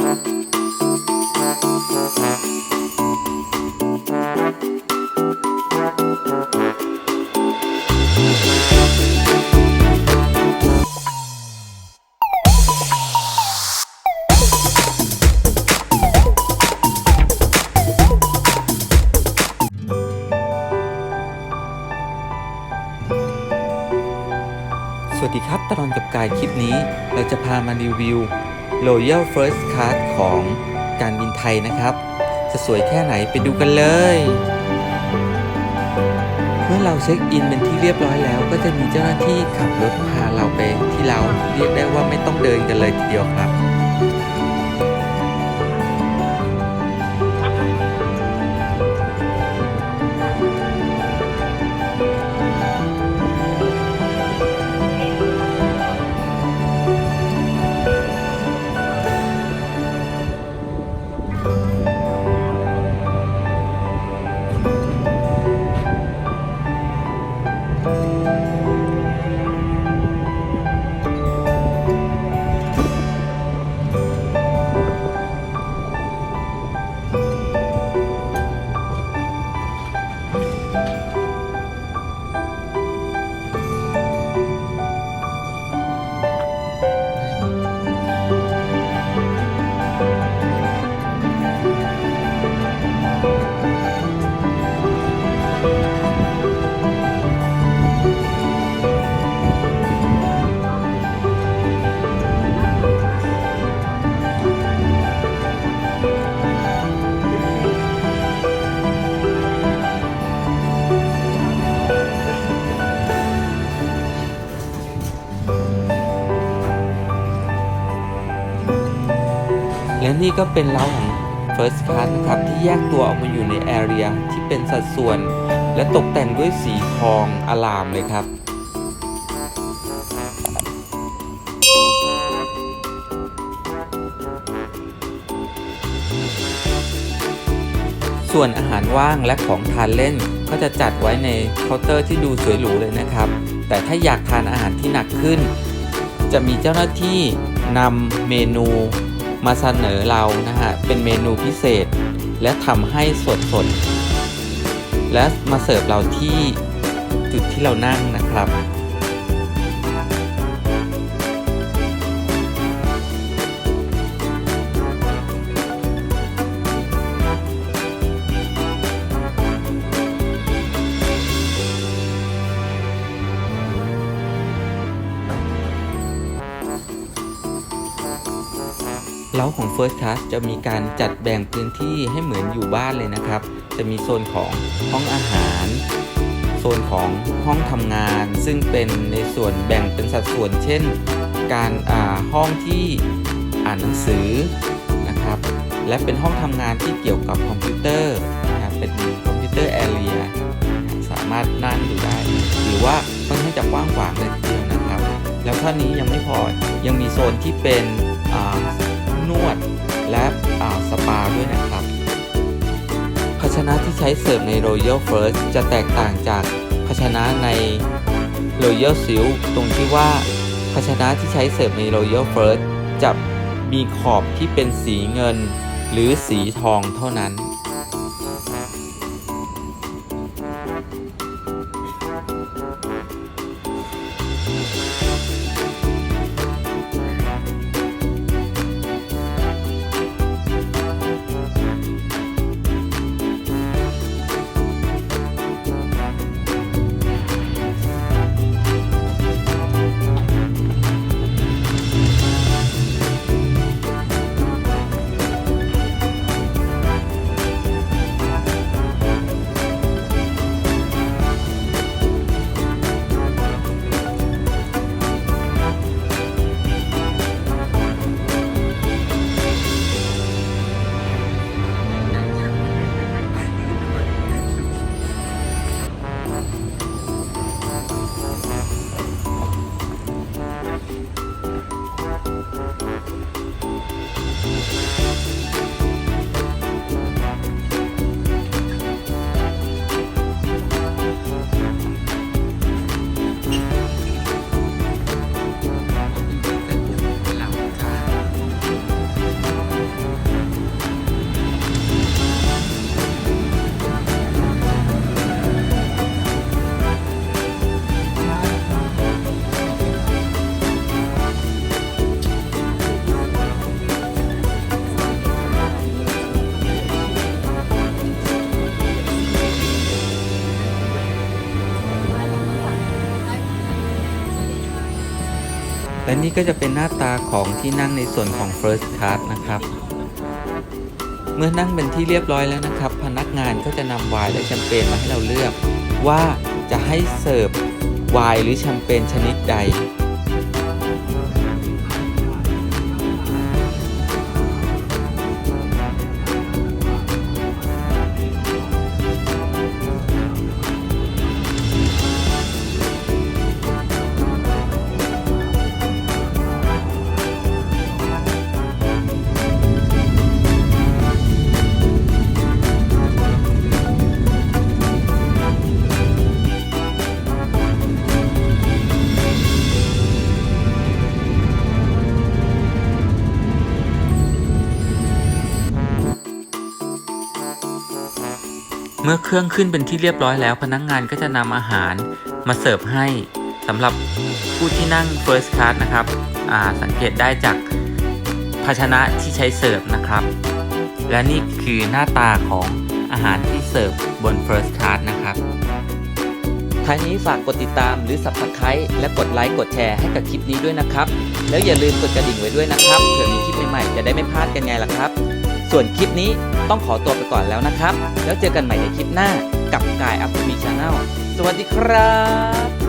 สวัสดีครับตลอดกับกายคลิปนี้ เราจะพามารีวิว Royal First Class ของการบินไทยนะครับ จะสวยแค่ไหนไปดูกันเลย เมื่อเราเช็คอินเป็นที่เรียบร้อยแล้ว ก็จะมีเจ้าหน้าที่ขับรถพาเราไปที่เราเรียกได้ว่าไม่ต้องเดินกันเลยทีเดียวครับ แล นี่ก็เป็นเล้าของ First Class นะครับที่แยกตัวออกมาอยู่ในแอเรียที่เป็นสัดส่วน และตกแต่งด้วยสีทองอลามเลยครับส่วนอาหารว่างและของทานเล่นก็จะจัดไว้ในเคาน์เตอร์ที่ดูสวยหรูเลยนะครับ แต่ถ้าอยากทานอาหารที่หนักขึ้น จะมีเจ้าหน้าที่นำเมนู มาเสนอเรานะฮะเป็นเมนูพิเศษ และทำให้สดสดและมาเสิร์ฟเราที่จุดที่เรานั่งนะครับ เล้าของ First Class จะมีการจัดแบ่งพื้นที่ให้เหมือนอยู่บ้านเลยนะครับ จะมีโซนของห้องอาหาร โซนของห้องทำงาน ซึ่งเป็นในส่วนแบ่งเป็นสัดส่วน เช่น การอ่าห้องที่อ่านหนังสือนะครับ และเป็นห้องทำงานที่เกี่ยวกับคอมพิวเตอร์นะครับเป็นคอมพิวเตอร์แอเรียสามารถนั่งอยู่ได้หรือว่าค่อนข้างจะกว้างขวางเลยทีเดียวนะครับ แล้วเท่านี้ยังไม่พอยังมีโซนที่เป็นอ่า นวด และอ่าสปาด้วยนะครับ ภาชนะที่ใช้เสิร์ฟใน Royal First จะแตกต่างจากภาชนะใน Royal s i l ตรงที่ว่าภาชนะที่ใช้เสิร์ฟใน Royal First จะมีขอบที่เป็นสีเงิน หรือสีทองเท่านั้น และนี่ก็จะเป็นหน้าตาของที่นั่งในส่วนของ First Class นะครับ เมื่อนั่งเป็นที่เรียบร้อยแล้วนะครับ พนักงานก็จะนำไวน์และแชมเปญมาให้เราเลือก ว่าจะให้เสิร์ฟไวน์หรือแชมเปญชนิดใด เมื่อเครื่องขึ้นเป็นที่เรียบร้อยแล้ว พนักงงานก็จะนำอาหารมาเสิร์ฟให้สำหรับผู้ที่นั่ง First Class นะครับสังเกตได้จากภาชนะที่ใช้เสิร์ฟนะครับ และนี่คือหน้าตาของอาหารที่เสิร์ฟบน First Class นะครับท้ายนี้ฝากกดติดตามหรือ Subscribe และกดไลค์กดแชร์ให้กับคลิปนี้ด้วยนะครับ แล้วอย่าลืมกดกระดิ่งไว้ด้วยนะครับเผื่อมีคลิปใหม่ๆจะได้ไม่พลาดกันไงล่ะครับ ส่วนคลิปนี้ต้องขอตัวไปก่อนแล้วนะครับ แล้วเจอกันใหม่ในคลิปหน้ากับกายอัพมีชาแนลสวัสดีครับ